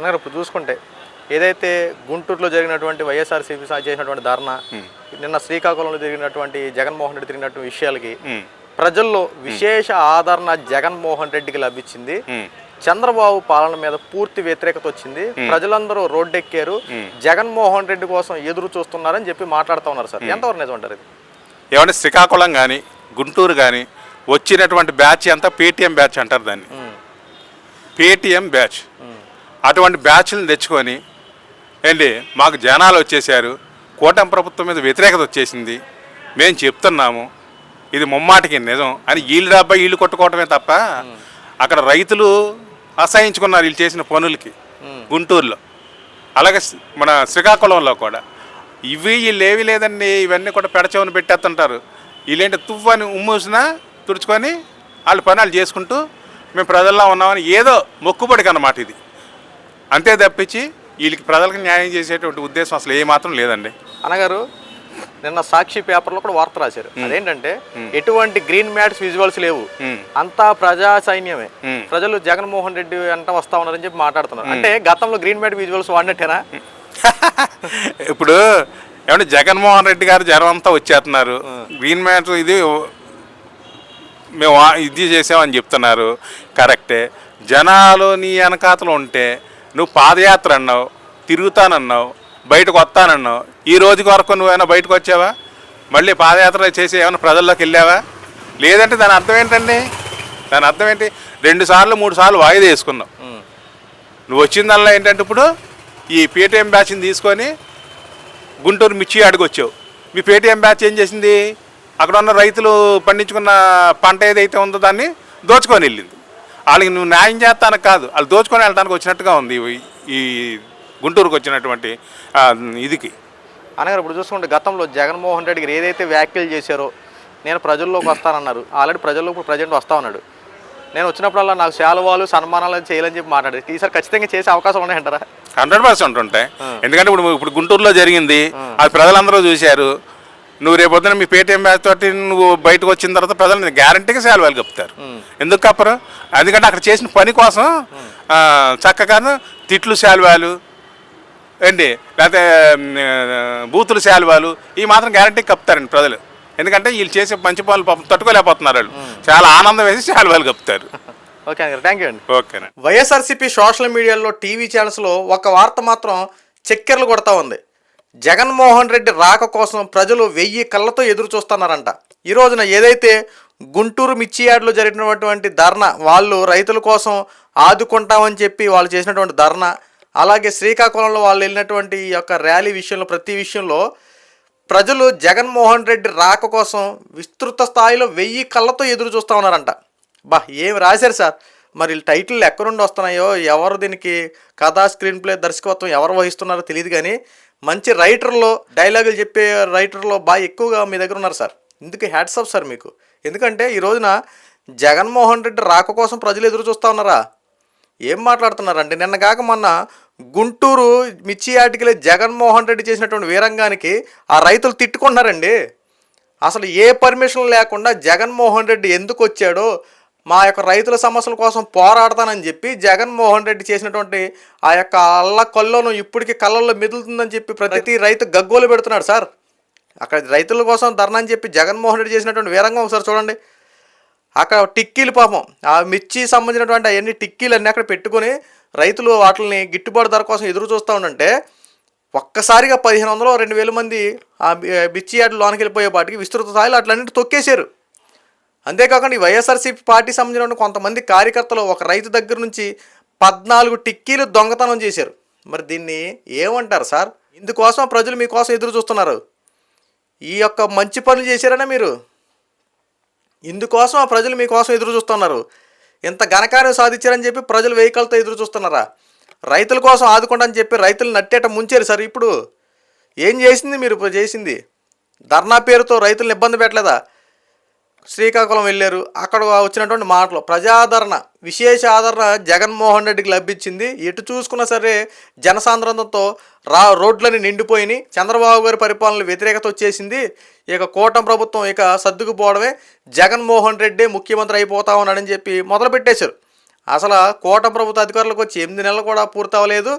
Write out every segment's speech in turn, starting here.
అనగా ఇప్పుడు చూసుకుంటే ఏదైతే గుంటూరులో జరిగినటువంటి వైఎస్ఆర్సీపీ చేసినటువంటి ధర్నా నిన్న శ్రీకాకుళంలో జరిగినటువంటి జగన్మోహన్ రెడ్డి తిరిగినటువంటి విషయాలకి ప్రజల్లో విశేష ఆదరణ జగన్మోహన్ రెడ్డికి లభించింది. చంద్రబాబు పాలన మీద పూర్తి వ్యతిరేకత వచ్చింది. ప్రజలందరూ రోడ్డెక్కారు. జగన్మోహన్ రెడ్డి కోసం ఎదురు చూస్తున్నారని చెప్పి మాట్లాడుతూ ఉన్నారు సార్. ఎంతవరకు నిజం అంటారు ఇది? ఏమంటే శ్రీకాకుళం కానీ గుంటూరు కానీ వచ్చినటువంటి బ్యాచ్ అంతా పేటీఎం బ్యాచ్ అంటారు దాన్ని. Paytm batch. అటువంటి బ్యాచ్లను తెచ్చుకొని ఏంటి మాకు జనాలు వచ్చేసారు కూటమి ప్రభుత్వం మీద వ్యతిరేకత వచ్చేసింది మేము చెప్తున్నాము ఇది ముమ్మాటికి నిజం అని వీళ్ళు డబ్బా వీళ్ళు కొట్టుకోవటమే తప్ప అక్కడ రైతులు అసహించుకున్నారు వీళ్ళు చేసిన పనులకి గుంటూరులో. అలాగే మన శ్రీకాకుళంలో కూడా. ఇవి వీళ్ళు ఏవి లేదండి ఇవన్నీ కూడా పెడచవని పెట్టేస్తుంటారు. వీళ్ళేంటి తువ్వని ఉమ్మూసినా తుడుచుకొని వాళ్ళ పని వాళ్ళు చేసుకుంటూ మేము ప్రజల్లో ఉన్నామని ఏదో మొక్కుబడికి అన్నమాట ఇది. అంతే తప్పించి వీళ్ళకి ప్రజలకు న్యాయం చేసేటువంటి ఉద్దేశం అసలు ఏమాత్రం లేదండి. అనగారు నిన్న సాక్షి పేపర్లో కూడా వార్త రాశారు. అదేంటంటే ఎటువంటి గ్రీన్ మ్యాట్స్ విజువల్స్ లేవు. అంతా ప్రజా సైన్యమే. ప్రజలు జగన్మోహన్ రెడ్డి అంట వస్తా ఉన్నారని చెప్పి మాట్లాడుతున్నారు. అంటే గతంలో గ్రీన్ మ్యాట్ విజువల్స్ వాడినట్టేనా? ఇప్పుడు ఏమంటే జగన్మోహన్ రెడ్డి గారు జ్వరం అంతా వచ్చేస్తున్నారు. గ్రీన్ మ్యాటర్ ఇది మేము ఇది చేసామని చెప్తున్నారు. కరెక్టే. జనాలు నీ వెనకాతలు ఉంటే నువ్వు పాదయాత్ర అన్నావు తిరుగుతానన్నావు బయటకు వస్తానన్నావు. ఈ రోజు వరకు నువ్వేమైనా బయటకు వచ్చావా? మళ్ళీ పాదయాత్ర చేసి ఏమైనా ప్రజల్లోకి వెళ్ళావా? లేదంటే దాని అర్థం ఏంటండి? దాని అర్థం ఏంటి? రెండు సార్లు మూడు సార్లు వాయిదా వేసుకున్నావు. నువ్వు నువ్వు వచ్చిందల్లా ఏంటంటే ఇప్పుడు ఈ పేటీఎం బ్యాచ్ని తీసుకొని గుంటూరు మిర్చి అడిగొచ్చావు మీ పేటీఎం బ్యాచ్ ఏం చేసింది? అక్కడ ఉన్న రైతులు పండించుకున్న పంట ఏదైతే ఉందో దాన్ని దోచుకొని వెళ్ళింది. వాళ్ళకి నువ్వు న్యాయం చేస్తానికి కాదు. వాళ్ళు దోచుకొని వెళ్ళడానికి వచ్చినట్టుగా ఉంది ఈ- గుంటూరుకు వచ్చినటువంటి ఇదికి. అనగారు ఇప్పుడు చూసుకుంటే గతంలో జగన్మోహన్ రెడ్డి గారు ఏదైతే వ్యాఖ్యలు చేశారో నేను ప్రజల్లోకి వస్తానన్నారు. ఆల్రెడీ ప్రజల్లో ఇప్పుడు ప్రజెంట్ వస్తా ఉన్నాడు. నేను వచ్చినప్పుడల్లా నాకు శాలువాలు సన్మానాలు చేయాలని చెప్పి మాట్లాడారు. ఈసారి ఖచ్చితంగా చేసే అవకాశం ఉన్నాయంటారా? హండ్రెడ్ పర్సెంట్ ఉంటాయి. ఎందుకంటే ఇప్పుడు ఇప్పుడు గుంటూరులో జరిగింది. అది ప్రజలందరూ చూశారు. నువ్వు రేపొద్దున మీ పేటీఎం బ్యాచ్ తోటి నువ్వు బయటకు వచ్చిన తర్వాత ప్రజలు గ్యారంటీగా సేలవాళ్ళు కప్పుతారు. ఎందుకు కప్పరు? ఎందుకంటే అక్కడ చేసిన పని కోసం ఆ, చక్కగాను తిట్లు శాలువాలు ఏంటి? లేకపోతే బూతులు శాలువాలు ఈ మాత్రం గ్యారంటీ కప్పుతారండి ప్రజలు. ఎందుకంటే వీళ్ళు చేసే మంచి పనులు తట్టుకోలేకపోతున్నారు వాళ్ళు. చాలా ఆనందం వేసి శాలువాలు కప్పుతారు. ఓకే అనగారు థ్యాంక్ యూ అండి. ఓకేనా వైఎస్ఆర్సీపీ సోషల్ మీడియాలో టీవీ ఛానల్స్లో ఒక వార్త మాత్రం చక్కెరలు కొడతా ఉంది. జగన్మోహన్ రెడ్డి రాక కోసం ప్రజలు వెయ్యి కళ్ళతో ఎదురు చూస్తున్నారంట. ఈ రోజున ఏదైతే గుంటూరు మిర్చియాడ్లో జరిగినటువంటి ధర్నా వాళ్ళు రైతుల కోసం ఆదుకుంటామని చెప్పి వాళ్ళు చేసినటువంటి ధర్నా అలాగే శ్రీకాకుళంలో వాళ్ళు వెళ్ళినటువంటి ఈ యొక్క ర్యాలీ విషయంలో ప్రతి విషయంలో ప్రజలు జగన్మోహన్ రెడ్డి రాక కోసం విస్తృత స్థాయిలో వెయ్యి కళ్ళతో ఎదురు చూస్తూ ఉన్నారంట. బా ఏం రాశారు సార్? మరి టైటిల్ ఎక్కడి నుండి వస్తున్నాయో ఎవరు దీనికి కథా స్క్రీన్ ప్లే దర్శకత్వం ఎవరు వహిస్తున్నారో తెలియదు కానీ మంచి రైటర్లో డైలాగులు చెప్పే రైటర్లో బాగా ఎక్కువగా మీ దగ్గర ఉన్నారు సార్. ఇందుకు హ్యాట్సప్ సార్ మీకు. ఎందుకంటే ఈ రోజున జగన్మోహన్ రెడ్డి రాక కోసం ప్రజలు ఎదురు చూస్తూ ఉన్నారా? ఏం మాట్లాడుతున్నారండి? నిన్న కాక మొన్న గుంటూరు మిర్చి ఆటికలే జగన్మోహన్ రెడ్డి చేసినటువంటి వీరంగానికి ఆ రైతులు తిట్టుకుంటున్నారండి అసలు ఏ పర్మిషన్ లేకుండా జగన్మోహన్ రెడ్డి ఎందుకు వచ్చాడో మా యొక్క రైతుల సమస్యల కోసం పోరాడతానని చెప్పి జగన్మోహన్ రెడ్డి చేసినటువంటి ఆ యొక్క అల్ల కల్లోను ఇప్పటికీ కళ్ళల్లో మిదులుతుందని చెప్పి ప్రతి రైతు గగ్గోలు పెడుతున్నాడు సార్. అక్కడ రైతుల కోసం ధర్నా అని చెప్పి జగన్మోహన్ రెడ్డి చేసినటువంటి వీరంగం ఒకసారి చూడండి. అక్కడ టిక్కీలు పాపం. ఆ మిర్చి సంబంధించినటువంటి అవన్నీ టిక్కీలు అన్నీ అక్కడ పెట్టుకొని రైతులు వాటిని గిట్టుబాటు ధర కోసం ఎదురు చూస్తూ ఉండంటే ఒక్కసారిగా పదిహేను వందలు రెండు వేల మంది ఆ మిర్చి యార్డు లోనికి వెళ్ళిపోయే వాటికి విస్తృత స్థాయిలో అట్లన్నింటి తొక్కేశారు. అంతేకాకుండా ఈ వైఎస్ఆర్సీపీ పార్టీ సంబంధించిన కొంతమంది కార్యకర్తలు ఒక రైతు దగ్గర నుంచి పద్నాలుగు టిక్కీలు దొంగతనం చేశారు. మరి దీన్ని ఏమంటారు సార్? ఇందుకోసం ప్రజలు మీకోసం ఎదురు చూస్తున్నారు. ఈ యొక్క మంచి పనులు చేశారనే మీరు? ఇందుకోసం ఆ ప్రజలు మీకోసం ఎదురు చూస్తున్నారు. ఇంత ఘనకార్యం సాధించారని చెప్పి ప్రజలు వెహికల్తో ఎదురు చూస్తున్నారా? రైతుల కోసం ఆదుకుంటారని చెప్పి రైతులు నట్టేట ముంచారు సార్ ఇప్పుడు. ఏం చేసింది మీరు ఇప్పుడు చేసింది? ధర్నా పేరుతో రైతులను ఇబ్బంది పెట్టలేదా? శ్రీకాకుళం వెళ్ళారు. అక్కడ వచ్చినటువంటి మాటలు ప్రజాదరణ విశేష ఆదరణ జగన్మోహన్ రెడ్డికి లభించింది. ఎటు చూసుకున్నా సరే జనసాంద్రతతో రా రోడ్లని నిండిపోయినాయి. చంద్రబాబు గారి పరిపాలన వ్యతిరేకత వచ్చేసింది. ఇక కూటమి ప్రభుత్వం ఇక సర్దుకుపోవడమే. జగన్మోహన్ రెడ్డి ముఖ్యమంత్రి అయిపోతా ఉన్నాడని చెప్పి మొదలుపెట్టేశారు. అసలు కోట ప్రభుత్వ అధికారులకు వచ్చి ఎనిమిది నెలలు కూడా పూర్తి అవ్వలేదు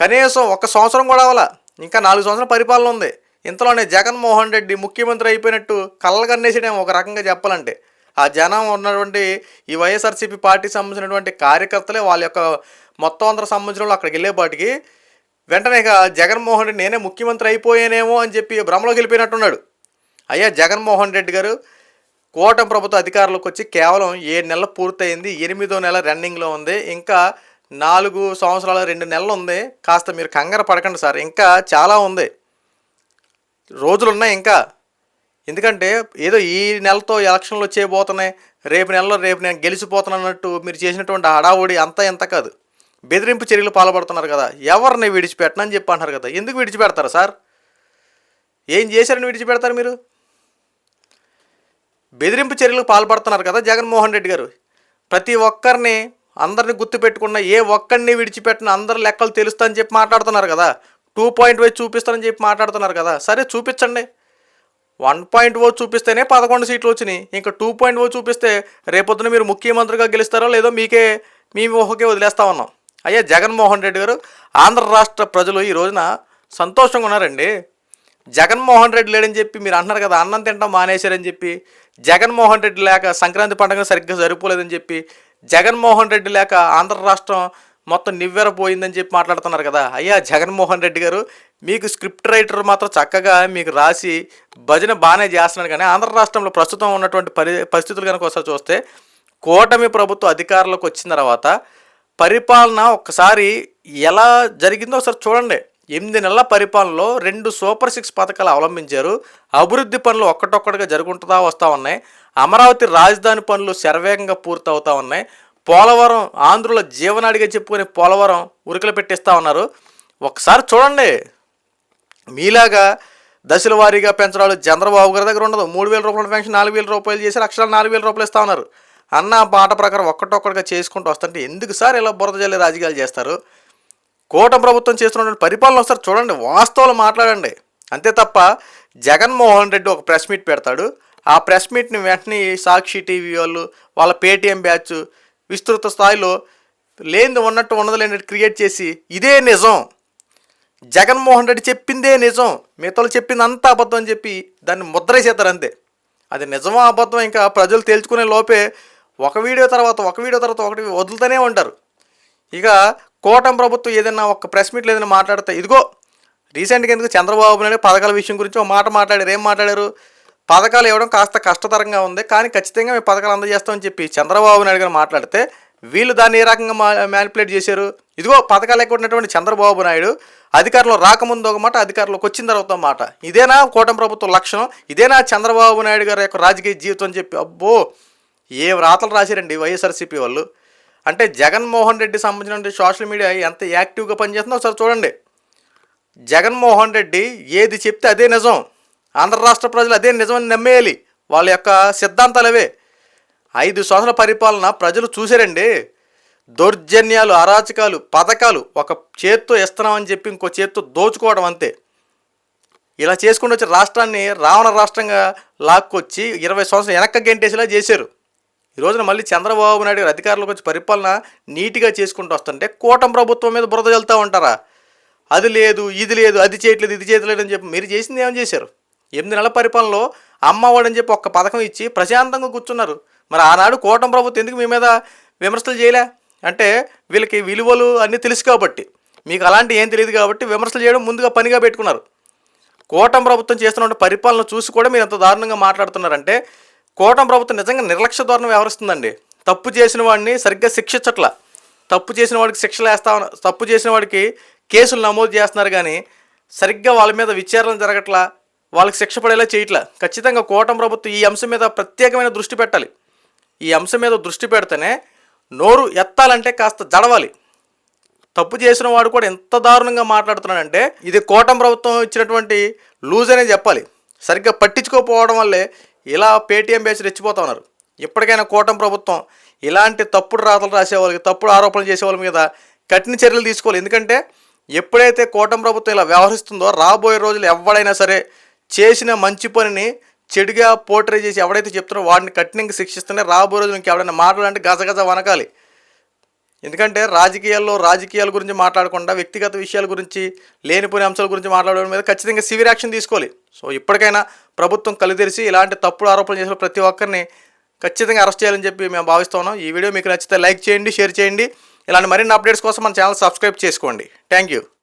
కనీసం ఒక సంవత్సరం కూడా అవ్వాల. ఇంకా నాలుగు సంవత్సరాల పరిపాలన ఉంది. ఇంతలోనే జగన్మోహన్ రెడ్డి ముఖ్యమంత్రి అయిపోయినట్టు కళ్ళగన్నేసేయడం ఒక రకంగా చెప్పాలంటే. ఆ జనం ఉన్నటువంటి ఈ వైఎస్ఆర్సీపీ పార్టీకి సంబంధించినటువంటి కార్యకర్తలే వాళ్ళ యొక్క మొత్తం అందరూ సంబంధించిన వాళ్ళు అక్కడికి వెళ్ళేపాటికి వెంటనే ఇక జగన్మోహన్ రెడ్డి నేనే ముఖ్యమంత్రి అయిపోయానేమో అని చెప్పి భ్రమలోకి వెళ్ళిపోయినట్టున్నాడు అయ్యా జగన్మోహన్ రెడ్డి గారు కూటమి ప్రభుత్వ అధికారులకు వచ్చి కేవలం ఏడు నెలలు పూర్తయింది ఎనిమిదో నెల రన్నింగ్లో ఉంది ఇంకా నాలుగు సంవత్సరాల రెండు నెలలు ఉంది కాస్త మీరు కంగారు పడకండి సార్ ఇంకా చాలా ఉంది. రోజులు ఉన్నాయి ఇంకా. ఎందుకంటే ఏదో ఈ నెలతో ఎలక్షన్లు వచ్చేయబోతున్నాయి. రేపు నెలలో రేపు నేను గెలిచిపోతానన్నట్టు మీరు చేసినటువంటి హడావుడి అంతా ఎంత కాదు. బెదిరింపు చర్యలు పాల్పడుతున్నారు కదా. ఎవరిని విడిచిపెట్టనని చెప్పి అంటున్నారు కదా. ఎందుకు విడిచిపెడతారు సార్? ఏం చేశారని విడిచిపెడతారు మీరు? బెదిరింపు చర్యలకు పాల్పడుతున్నారు కదా జగన్మోహన్ రెడ్డి గారు. ప్రతి ఒక్కరిని అందరిని గుర్తుపెట్టుకున్న ఏ ఒక్కరిని విడిచిపెట్టిన అందరి లెక్కలు తెలుస్తా అని చెప్పి మాట్లాడుతున్నారు కదా. టూ పాయింట్ వైజ్ చూపిస్తానని చెప్పి మాట్లాడుతున్నారు కదా సరే చూపించండి. వన్ పాయింట్ ఓ చూపిస్తేనే పదకొండు సీట్లు వచ్చినాయి. ఇంకా టూ పాయింట్ ఓ చూపిస్తే రేపొద్దున మీరు ముఖ్యమంత్రిగా గెలుస్తారో లేదో మీకే మీ ఊహకే వదిలేస్తా ఉన్నాం. అయ్యా జగన్మోహన్ రెడ్డి గారు ఆంధ్ర రాష్ట్ర ప్రజలు ఈ రోజున సంతోషంగా ఉన్నారండి. జగన్మోహన్ రెడ్డి లేడని చెప్పి మీరు అంటున్నారు కదా అన్నం తింటాం మానేశారని చెప్పి జగన్మోహన్ రెడ్డి లేక సంక్రాంతి పండుగ సరిగ్గా సరిపోలేదని చెప్పి జగన్మోహన్ రెడ్డి లేక ఆంధ్ర రాష్ట్రం మొత్తం నివ్వెరపోయిందని చెప్పి మాట్లాడుతున్నారు కదా. అయ్యా జగన్మోహన్ రెడ్డి గారు మీకు స్క్రిప్ట్ రైటర్ మాత్రం చక్కగా మీకు రాసి భజన బాగానే చేస్తున్నాడు కానీ ఆంధ్ర రాష్ట్రంలో ప్రస్తుతం ఉన్నటువంటి పరి పరిస్థితులు కనుక ఒకసారి చూస్తే కూటమి ప్రభుత్వ అధికారంలోకి వచ్చిన తర్వాత పరిపాలన ఒక్కసారి ఎలా జరిగిందో ఒకసారి చూడండి. ఎనిమిది నెలల పరిపాలనలో రెండు సూపర్ సిక్స్ పథకాలు అవలంబించారు. అభివృద్ధి పనులు ఒక్కటొక్కటిగా జరుగుతుంటా వస్తూ ఉన్నాయి. అమరావతి రాజధాని పనులు శరవేగంగా పూర్తవుతా ఉన్నాయి. పోలవరం ఆంధ్రుల జీవనాడిగా చెప్పుకునే పోలవరం ఉరికలు పెట్టిస్తూ ఉన్నారు. ఒకసారి చూడండి. మీలాగా దశల వారీగా పెంచడాలు చంద్రబాబు గారి దగ్గర ఉండదు. మూడు వేల రూపాయల పెన్షన్ నాలుగు వేల రూపాయలు చేసి లక్షల నాలుగు వేల రూపాయలు ఇస్తా ఉన్నారు. అన్న మాట ప్రకారం ఒక్కటొక్కటిగా చేసుకుంటూ వస్తుంటే ఎందుకు సార్ ఇలా బురద జల్లి రాజకీయాలు చేస్తారు? కూటమి ప్రభుత్వం చేస్తున్నటువంటి పరిపాలన ఒకసారి చూడండి. వాస్తవాలు మాట్లాడండి. అంతే తప్ప జగన్మోహన్ రెడ్డి ఒక ప్రెస్ మీట్ పెడతాడు. ఆ ప్రెస్ మీట్ని వెంటనే సాక్షి టీవీ వాళ్ళు వాళ్ళ పేటీఎం బ్యాచ్ విస్తృత స్థాయిలో లేనిది ఉన్నట్టు ఉన్నది క్రియేట్ చేసి ఇదే నిజం. జగన్మోహన్ రెడ్డి చెప్పిందే నిజం. మిగతాలు చెప్పింది అంతా అబద్ధం అని చెప్పి దాన్ని ముద్రేసేస్తారు అంతే. అది నిజమా అబద్ధం ఇంకా ప్రజలు తేల్చుకునే లోపే ఒక వీడియో తర్వాత ఒక వీడియో తర్వాత ఒకటి వదులుతూనే ఉంటారు. ఇక కోటం ప్రభుత్వం ఏదైనా ఒక ప్రెస్ మీట్లు ఏదైనా మాట్లాడితే ఇదిగో రీసెంట్గా ఎందుకు చంద్రబాబు నాయుడు పథకాల విషయం గురించి ఒక మాట మాట్లాడారు ఏం మాట్లాడారు? పథకాలు ఇవ్వడం కాస్త కష్టతరంగా ఉంది. కానీ ఖచ్చితంగా మేము పథకాలు అందజేస్తామని చెప్పి చంద్రబాబు నాయుడు గారు మాట్లాడితే వీళ్ళు దాన్ని ఏ రకంగా మా మ్యానిపులేట్ చేశారు? ఇదిగో పథకాలు ఎక్కున్నటువంటి చంద్రబాబు నాయుడు అధికారంలో రాకముందు ఒక మాట అధికారంలోకి వచ్చిన తర్వాత మాట. ఇదేనా కూటమి ప్రభుత్వం లక్షణం? ఇదేనా చంద్రబాబు నాయుడు గారి యొక్క రాజకీయ జీవితం అని చెప్పి? అబ్బో! ఏ వ్రాతలు రాశారండి వైఎస్ఆర్సీపీ వాళ్ళు. అంటే జగన్మోహన్ రెడ్డి సంబంధించిన సోషల్ మీడియా ఎంత యాక్టివ్గా పనిచేస్తుందో ఒకసారి చూడండి. జగన్మోహన్ రెడ్డి ఏది చెప్తే అదే నిజం. ఆంధ్ర రాష్ట్ర ప్రజలు అదే నిజమని నమ్మేయాలి. వాళ్ళ యొక్క సిద్ధాంతాలు అవే ఐదు సంవత్సరాల పరిపాలన ప్రజలు చూశారండి. దౌర్జన్యాలు అరాచకాలు పథకాలు ఒక చేత్తో ఇస్తున్నామని చెప్పి ఇంకో చేత్తో దోచుకోవడం అంతే. ఇలా చేసుకుంటూ వచ్చి రాష్ట్రాన్ని రావణ రాష్ట్రంగా లాక్కొచ్చి ఇరవై సంవత్సరాలు వెనక్క గెంటేసేలా చేశారు. ఈ రోజున మళ్ళీ చంద్రబాబు నాయుడు గారు అధికారంలోకి వచ్చి పరిపాలన నీట్గా చేసుకుంటూ వస్తుంటే కూటమి ప్రభుత్వం మీద బురద వెళ్తూ ఉంటారా? అది లేదు ఇది లేదు అది చేయట్లేదు ఇది చేయట్లేదు అని చెప్పి మీరు చేసింది ఏమని చేశారు? ఎనిమిది నెలల పరిపాలనలో అమ్మఒడి అని చెప్పి ఒక్క పథకం ఇచ్చి ప్రశాంతంగా కూర్చున్నారు. మరి ఆనాడు కోటం ప్రభుత్వం ఎందుకు మీ మీద విమర్శలు చేయలే? అంటే వీళ్ళకి విలువలు అన్నీ తెలుసు కాబట్టి. మీకు అలాంటి ఏం తెలియదు కాబట్టి విమర్శలు చేయడం ముందుగా పనిగా పెట్టుకున్నారు. కోటం ప్రభుత్వం చేస్తున్న పరిపాలన చూసి కూడా మీరు ఎంత దారుణంగా మాట్లాడుతున్నారంటే కోటం ప్రభుత్వం నిజంగా నిర్లక్ష్య ధోరణి వ్యవహరిస్తుందండి. తప్పు చేసిన వాడిని సరిగ్గా శిక్షించట్ల. తప్పు చేసిన వాడికి శిక్షలు వేస్తా ఉన్న- తప్పు చేసిన వాడికి కేసులు నమోదు చేస్తున్నారు కానీ సరిగ్గా వాళ్ళ మీద విచారణ జరగట్లా. వాళ్ళకి శిక్ష పడేలా చేయట్లా. ఖచ్చితంగా కూటమి ప్రభుత్వం ఈ అంశం మీద ప్రత్యేకమైన దృష్టి పెట్టాలి. ఈ అంశం మీద దృష్టి పెడితేనే నోరు ఎత్తాలంటే కాస్త జడవాలి. తప్పు చేసిన వాడు కూడా ఎంత దారుణంగా మాట్లాడుతున్నాడంటే ఇది కూటమి ప్రభుత్వం ఇచ్చినటువంటి లూజ్ అనే చెప్పాలి. సరిగ్గా పట్టించుకోకపోవడం వల్లే ఇలా పేటీఎం బేసి రెచ్చిపోతా ఉన్నారు. ఇప్పటికైనా కూటమి ప్రభుత్వం ఇలాంటి తప్పుడు రాతలు రాసే వాళ్ళకి తప్పుడు ఆరోపణలు చేసే వాళ్ళ మీద కఠిన చర్యలు తీసుకోవాలి. ఎందుకంటే ఎప్పుడైతే కూటమి ప్రభుత్వం ఇలా వ్యవహరిస్తుందో రాబోయే రోజులు ఎవడైనా సరే చేసిన మంచి పనిని చెడుగా పోర్ట్రే చేసి ఎవడైతే చెప్తున్నారో వాడిని కఠినంగా శిక్షిస్తేనే రాబోయే రోజులు ఇంకెవడైనా మాట్లాడంటే గజగజ వనకాలి. ఎందుకంటే రాజకీయాల్లో రాజకీయాల గురించి మాట్లాడకుండా వ్యక్తిగత విషయాల గురించి లేనిపోయిన అంశాల గురించి మాట్లాడడం మీద ఖచ్చితంగా సివిర్ యాక్షన్ తీసుకోవాలి. సో ఇప్పటికైనా ప్రభుత్వం కలిదెరిసి ఇలాంటి తప్పుడు ఆరోపణలు చేసిన ప్రతి ఒక్కరిని ఖచ్చితంగా అరెస్ట్ చేయాలని చెప్పి మేము భావిస్తున్నాం ఈ వీడియో మీకు నచ్చితే లైక్ చేయండి షేర్ చేయండి. ఇలాంటి మరిన్ని అప్డేట్స్ కోసం మన ఛానల్ సబ్స్క్రైబ్ చేసుకోండి. Thank you.